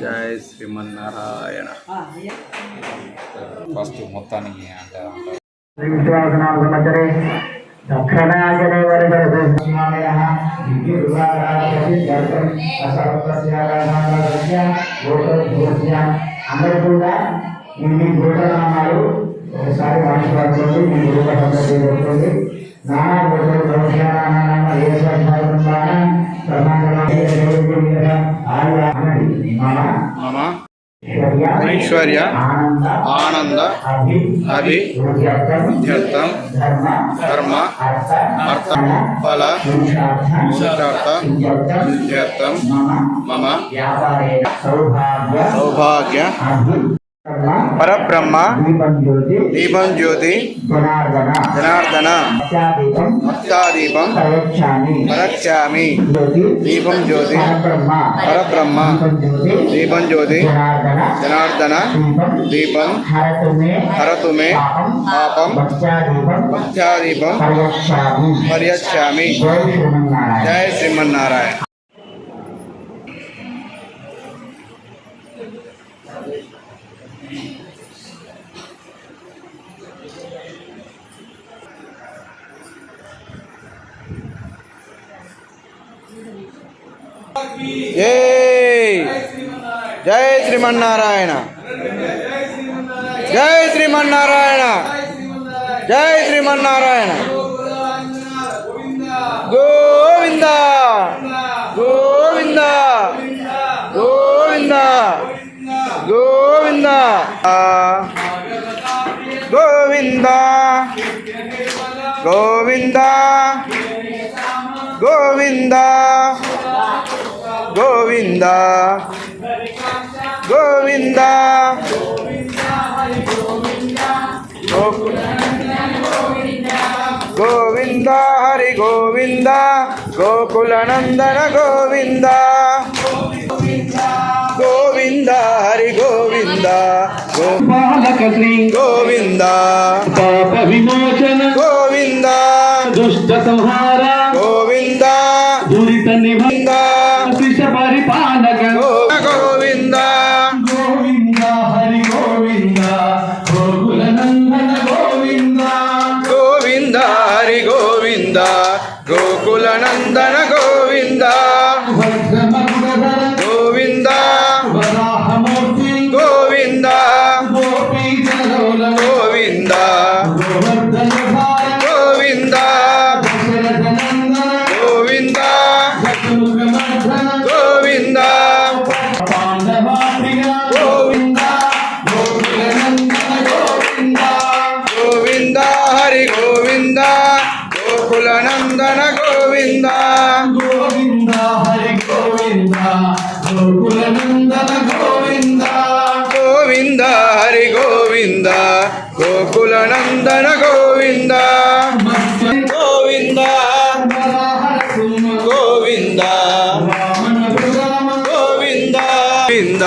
జై శ్రీమన్నారాయణ. ఫస్ట్ మొత్తానికి అంటే అందరూ కూడా మీ గోటనామాలు ఒకసారి మాట్లాడుకోండి మీ గోటనామాలు మమ ఐశ్వర్య ఆనంద అభి విద్యార్థం ధర్మ అర్థ ఫల పురుషార్థ విద్యార్థం మమ సౌభాగ్య पर ब्रह्म दीपम ज्योति जनार्दन अत्यादीपम दीपम ज्योति पर ब्रह्म दीपम ज्योति जनार्दन दीपम हर तुम्हें पापम अत्यादीपम परक्षा जय श्रीमन्नारायण। జై శ్రీమన్నారాయణ. జై శ్రీమన్నారాయణ. జై శ్రీమన్నారాయణ. గోవింద. గోవింద. గోవింద. గోవింద. గోవింద. గోవింద. గోవింద. గోవింద. గోవింద. గోవింద హరి గోవింద గోకుల నందన గోవింద. గోవింద హరి గోవింద. పాలక శ్రీ గోవింద. పాప విమోచన. గోవింద. దుష్ట సంహార గోకులనందన గోవింద గోవింద గోవింద గోవింద గోవింద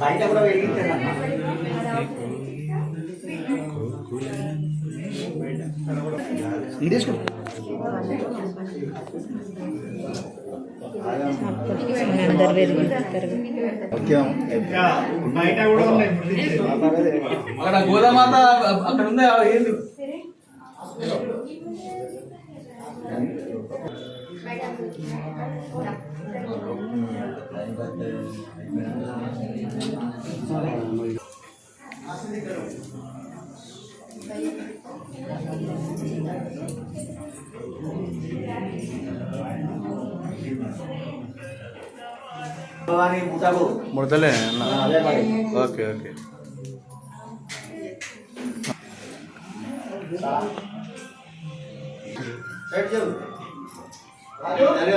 బయట కూడా వెలిగించాడమ్మా అక్కడ గోదామాత అక్కడ ఉంది? ఏంది? ముడతలే ఓకే ఓకే రాజు రాజు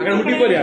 అక్కడ ముట్టిపోయా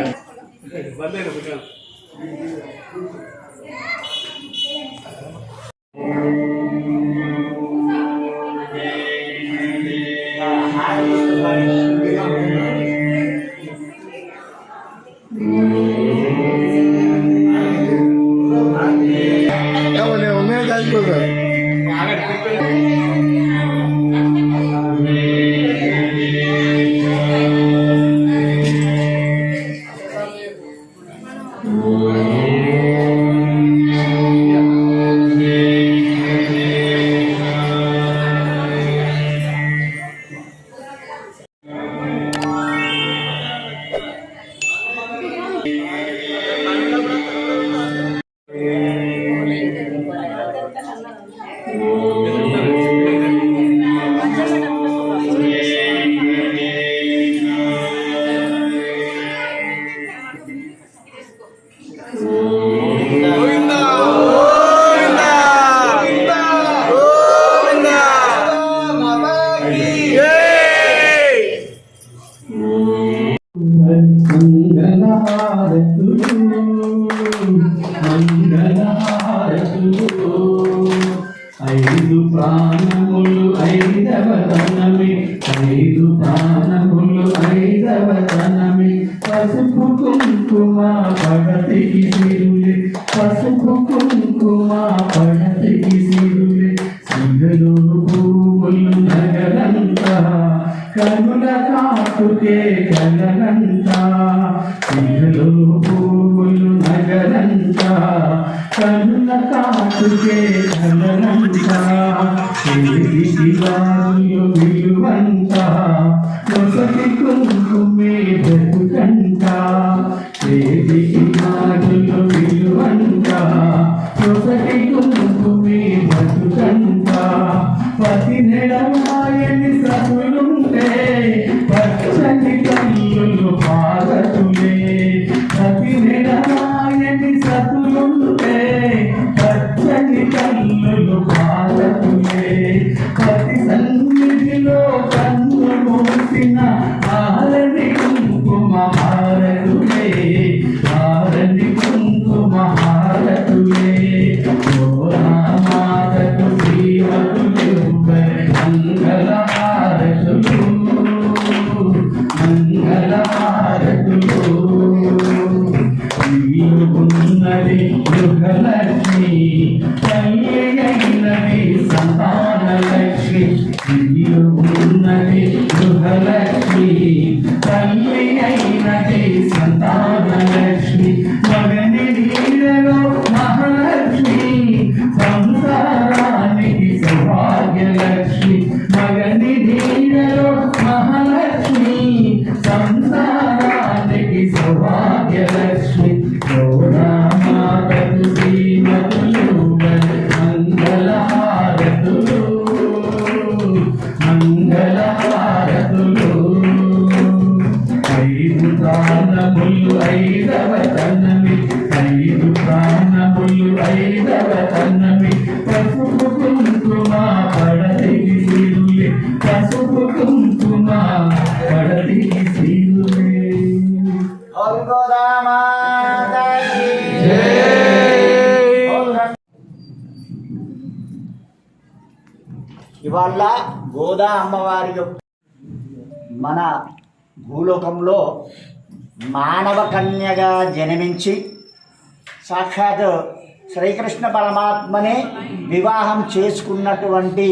i'm Mangala Aadhu. కనులంత కనుల కాపుకే కనులంత విలువంత నొసటి కుంకుమే బ్రతుకంట దేవికి నాగులు విలువంత నొసటి కుంకుమే బ్రతుకంట పతి నెడవ అమ్మవారి యొక్క మన భూలోకంలో మానవ కన్యగా జన్మించి సాక్షాత్ శ్రీకృష్ణ పరమాత్మనే వివాహం చేసుకున్నటువంటి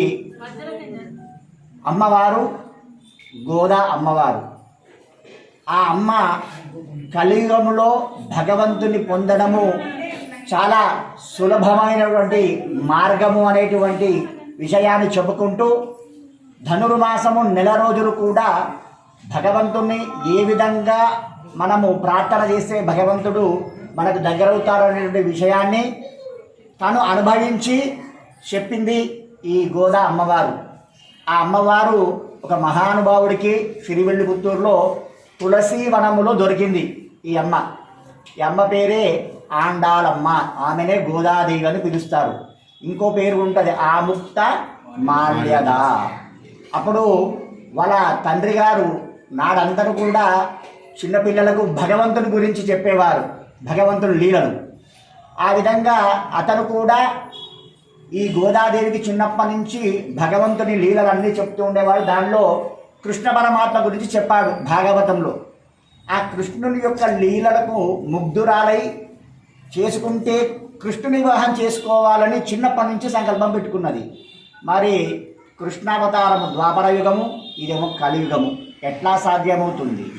అమ్మవారు గోదా అమ్మవారు. ఆ అమ్మ కలియుగంలో భగవంతుని పొందడము చాలా సులభమైనటువంటి మార్గము అనేటువంటి విషయాన్ని చెప్పుకుంటూ ధనుర్మాసము నెల రోజులు కూడా భగవంతుణ్ణి ఏ విధంగా మనము ప్రార్థన చేస్తే భగవంతుడు మనకు దగ్గరవుతారు అనేటువంటి విషయాన్ని తను అనుభవించి చెప్పింది ఈ గోదా అమ్మవారు. ఆ అమ్మవారు ఒక మహానుభావుడికి సిరివెల్లిపుత్తూరులో తులసి వనములో దొరికింది ఈ అమ్మ. ఈ అమ్మ పేరే ఆండాలమ్మ. ఆమెనే గోదాదేవి అని పిలుస్తారు. ఇంకో పేరు ఉంటుంది ఆముక్త మాల్యద. అప్పుడు వాళ్ళ తండ్రి గారు నాడందరూ కూడా చిన్నపిల్లలకు భగవంతుని గురించి చెప్పేవారు భగవంతుని లీలలు. ఆ విధంగా అతను కూడా ఈ గోదాదేవికి చిన్నప్పటి నుంచి భగవంతుని లీలలన్నీ చెప్తూ ఉండేవాడు. దానిలో కృష్ణ పరమాత్మ గురించి చెప్పాడు భాగవతంలో. ఆ కృష్ణుని యొక్క లీలలకు ముగ్ధురాలై చేసుకుంటే కృష్ణుని వివాహం చేసుకోవాలని చిన్నప్పటి నుంచి సంకల్పం పెట్టుకున్నది. మరి కృష్ణావతారము ద్వాపర యుగము ఇదేమో కలియుగము. ఎట్లా సాధ్యమవుతుంది?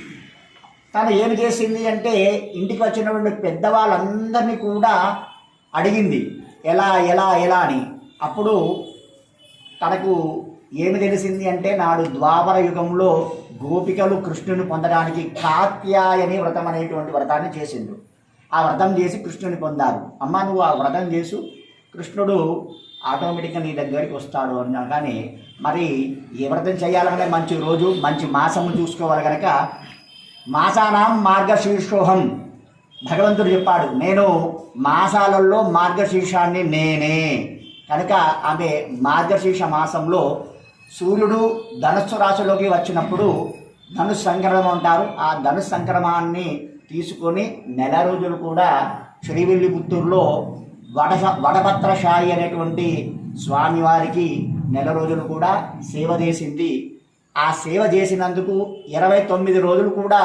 తను ఏమి చేసింది అంటే ఇంటికి వచ్చినటువంటి పెద్దవాళ్ళందరినీ కూడా అడిగింది ఎలా ఎలా ఎలా అని. అప్పుడు తనకు ఏమి తెలిసింది అంటే నాడు ద్వాపర యుగంలో గోపికలు కృష్ణుని పొందడానికి కాత్యాయని వ్రతం అనేటువంటి వ్రతాన్ని చేసిండు ఆ వ్రతం చేసి కృష్ణుని పొందారు. అమ్మ నువ్వు ఆ వ్రతం చేసు. కృష్ణుడు ఆటోమేటిక్గా నీ దగ్గరికి వస్తాడు అన్నా కానీ మరి ఏ వ్రతం చేయాలంటే మంచి రోజు మంచి మాసము చూసుకోవాలి కనుక మాసానాం మార్గశీర్షోహం. భగవంతుడు చెప్పాడు నేను మాసాలలో మార్గశీర్షాన్ని నేనే. కనుక ఆమె మార్గశీర్ష మాసంలో సూర్యుడు ధనుస్సు రాశిలోకి వచ్చినప్పుడు ధనుసు సంక్రమం అంటారు. ఆ ధనుసు సంక్రమాన్ని తీసుకొని నెల రోజులు కూడా శ్రీవిల్లిపుత్తూరులో వడ వడపత్రశాయి అనేటువంటి స్వామివారికి నెల రోజులు కూడా సేవ చేసింది. ఆ సేవ చేసినందుకు ఇరవై తొమ్మిది రోజులు కూడా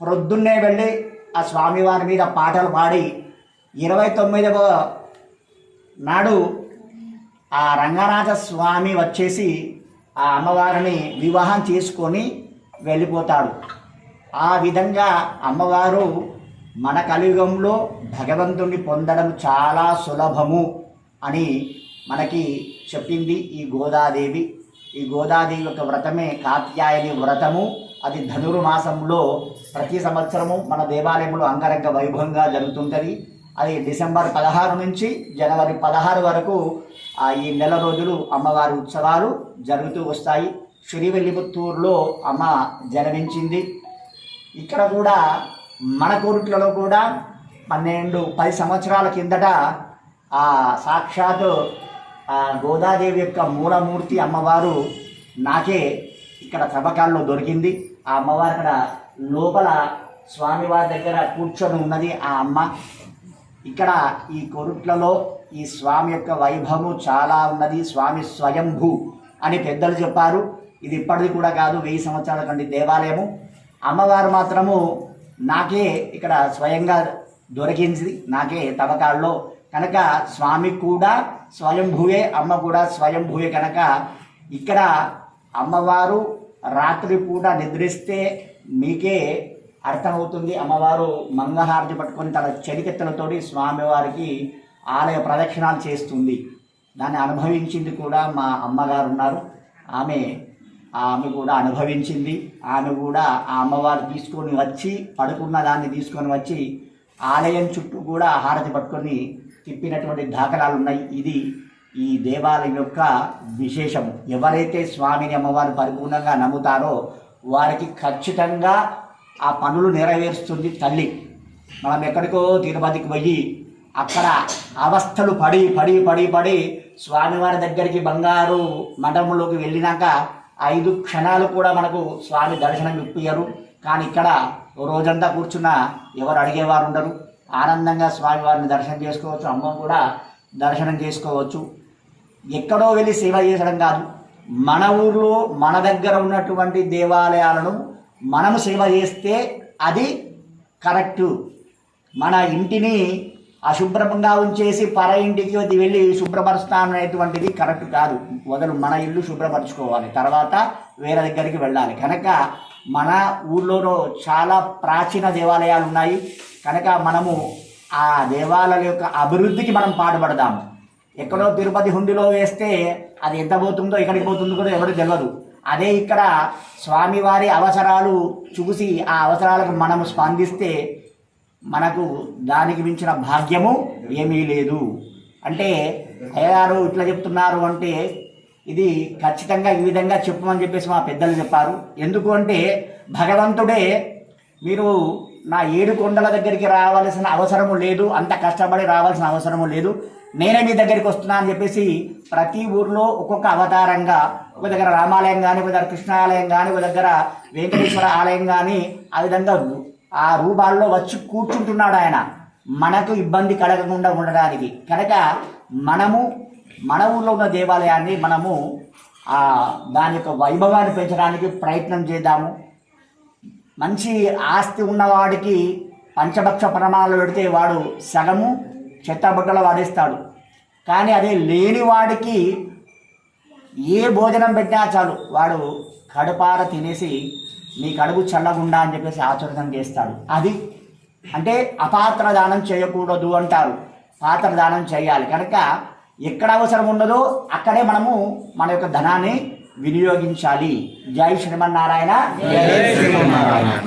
ప్రొద్దున్నే వెళ్ళి ఆ స్వామివారి మీద పాటలు పాడి ఇరవై తొమ్మిదవ నాడు ఆ రంగనాథ స్వామి వచ్చేసి ఆ అమ్మవారిని వివాహం చేసుకొని వెళ్ళిపోతాడు. ఆ విధంగా అమ్మవారు మన కలియుగంలో భగవంతుణ్ణి పొందడం చాలా సులభము అని మనకి చెప్పింది ఈ గోదాదేవి. ఈ గోదాదేవి యొక్క వ్రతమే కాత్యాయని వ్రతము. అది ధనుర్మాసంలో ప్రతి సంవత్సరము మన దేవాలయంలో అంగరంగ వైభవంగా జరుగుతుంటుంది. అది డిసెంబర్ పదహారు నుంచి జనవరి పదహారు వరకు ఈ నెల రోజులు అమ్మవారి ఉత్సవాలు జరుగుతూ వస్తాయి. శ్రీవెల్లిపుత్తూరులో అమ్మ జన్మించింది. ఇక్కడ కూడా మన కోరికలలో కూడా పన్నెండు పది సంవత్సరాల కిందట ఆ సాక్షాత్ ఆ గోదాదేవి యొక్క మూలమూర్తి అమ్మవారు నాకే ఇక్కడ తవ్వకాల్లో దొరికింది. ఆ అమ్మవారు అక్కడ లోపల స్వామివారి దగ్గర కూర్చొని ఉన్నది ఆ అమ్మ. ఇక్కడ ఈ కొరుట్లలో ఈ స్వామి యొక్క వైభవము చాలా ఉన్నది. స్వామి స్వయంభూ అని పెద్దలు చెప్పారు. ఇది ఇప్పటిది కూడా కాదు వెయ్యి సంవత్సరాల కంటే దేవాలయము. అమ్మవారు మాత్రము నాకే ఇక్కడ స్వయంగా దొరికింది. నాకే తవ్వకాల్లో కనుక స్వామి కూడా స్వయంభూయే అమ్మ కూడా స్వయంభూయే కనుక ఇక్కడ అమ్మవారు రాత్రి పూట నిద్రిస్తే మీకే అర్థమవుతుంది. అమ్మవారు మంగహారతి పట్టుకొని తన చెలికెత్తలతోటి స్వామివారికి ఆలయ ప్రదక్షిణాలు చేస్తుంది. దాన్ని అనుభవించింది కూడా మా అమ్మగారు ఉన్నారు. ఆమె ఆమె కూడా అనుభవించింది. ఆమె కూడా ఆ అమ్మవారు తీసుకొని వచ్చి పడుకున్న దాన్ని తీసుకొని వచ్చి ఆలయం చుట్టూ కూడా హారతి పట్టుకొని తిప్పినటువంటి దాఖలాలు ఉన్నాయి. ఇది ఈ దేవాలయం యొక్క విశేషము ఎవరైతే స్వామిని అమ్మవారు పరిపూర్ణంగా నమ్ముతారో వారికి ఖచ్చితంగా ఆ పనులు నెరవేరుస్తుంది తల్లి. మనం ఎక్కడికో తిరుపతికి పోయి అక్కడ అవస్థలు పడి పడి పడి పడి స్వామివారి దగ్గరికి బంగారు మఠంలోకి వెళ్ళినాక ఐదు క్షణాలు కూడా మనకు స్వామి దర్శనం ఇప్పియరు కానీ ఇక్కడ రోజంతా కూర్చున్న ఎవరు అడిగేవారు ఉండరు. ఆనందంగా స్వామివారిని దర్శనం చేసుకోవచ్చు. అమ్మ కూడా దర్శనం చేసుకోవచ్చు. ఎక్కడో వెళ్ళి సేవ చేసడం కాదు. మన ఊర్లో మన దగ్గర ఉన్నటువంటి దేవాలయాలను మనము సేవ చేస్తే అది కరెక్టు. మన ఇంటిని అశుభ్రంగా ఉంచేసి పర ఇంటికి వచ్చి వెళ్ళి శుభ్రపరుస్తాను అనేటువంటిది కరెక్ట్ కాదు. మొదలు మన ఇల్లు శుభ్రపరచుకోవాలి. తర్వాత వేరే దగ్గరికి వెళ్ళాలి. కనుక మన ఊర్లోనూ చాలా ప్రాచీన దేవాలయాలు ఉన్నాయి. కనుక మనము ఆ దేవాలయాల యొక్క అభివృద్ధికి మనం పాటుపడదాము ఎక్కడో తిరుపతి హుండీలో వేస్తే అది ఎంత పోతుందో ఎక్కడికి పోతుందో కూడా ఎవరికి తెలియదు అదే ఇక్కడ స్వామివారి అవసరాలు చూసి ఆ అవసరాలకు మనము స్పందిస్తే మనకు దానికి మించిన భాగ్యము ఏమీ లేదు. అంటే అయ్యగారు ఇట్లా చెప్తున్నారు అంటే ఇది ఖచ్చితంగా ఈ విధంగా చెప్పమని చెప్పేసి మా పెద్దలు చెప్పారు. ఎందుకు అంటే భగవంతుడే మీరు నా ఏడు కొండల దగ్గరికి రావాల్సిన అవసరము లేదు అంత కష్టపడి రావాల్సిన అవసరము లేదు. నేనే మీ దగ్గరికి వస్తున్నా అని చెప్పేసి ప్రతి ఊర్లో ఒక్కొక్క అవతారంగా ఒక దగ్గర రామాలయం కానీ ఒక దగ్గర కృష్ణాలయం కానీ ఒక దగ్గర వెంకటేశ్వర ఆలయం కానీ ఆ విధంగా ఆ రూపాల్లో వచ్చి కూర్చుంటున్నాడు ఆయన. మనకు ఇబ్బంది కలగకుండా ఉండడానికి. కనుక మనము మన ఊళ్ళో ఉన్న దేవాలయాన్ని మనము దాని యొక్క వైభవాన్ని పెంచడానికి ప్రయత్నం చేద్దాము. మంచి ఆస్తి ఉన్నవాడికి పంచభక్ష ప్రమాణాలు పెడితే వాడు సగము చెత్తబుట్టలు వాడేస్తాడు. కానీ అదే లేని వాడికి ఏ భోజనం పెట్టినా చాలు. వాడు కడుపార తినేసి నీ కడుగు చల్లగుండా అని చెప్పేసి ఆచరణ చేస్తాడు. అది అంటే అపాత్ర దానం చేయకూడదు అంటారు. పాత్ర దానం చేయాలి. కనుక ఎక్కడ అవసరం ఉండదో అక్కడే మనము మన యొక్క ధనాన్ని వినియోగించాలి. జై శ్రీమన్నారాయణ. జై శ్రీమన్నారాయణ.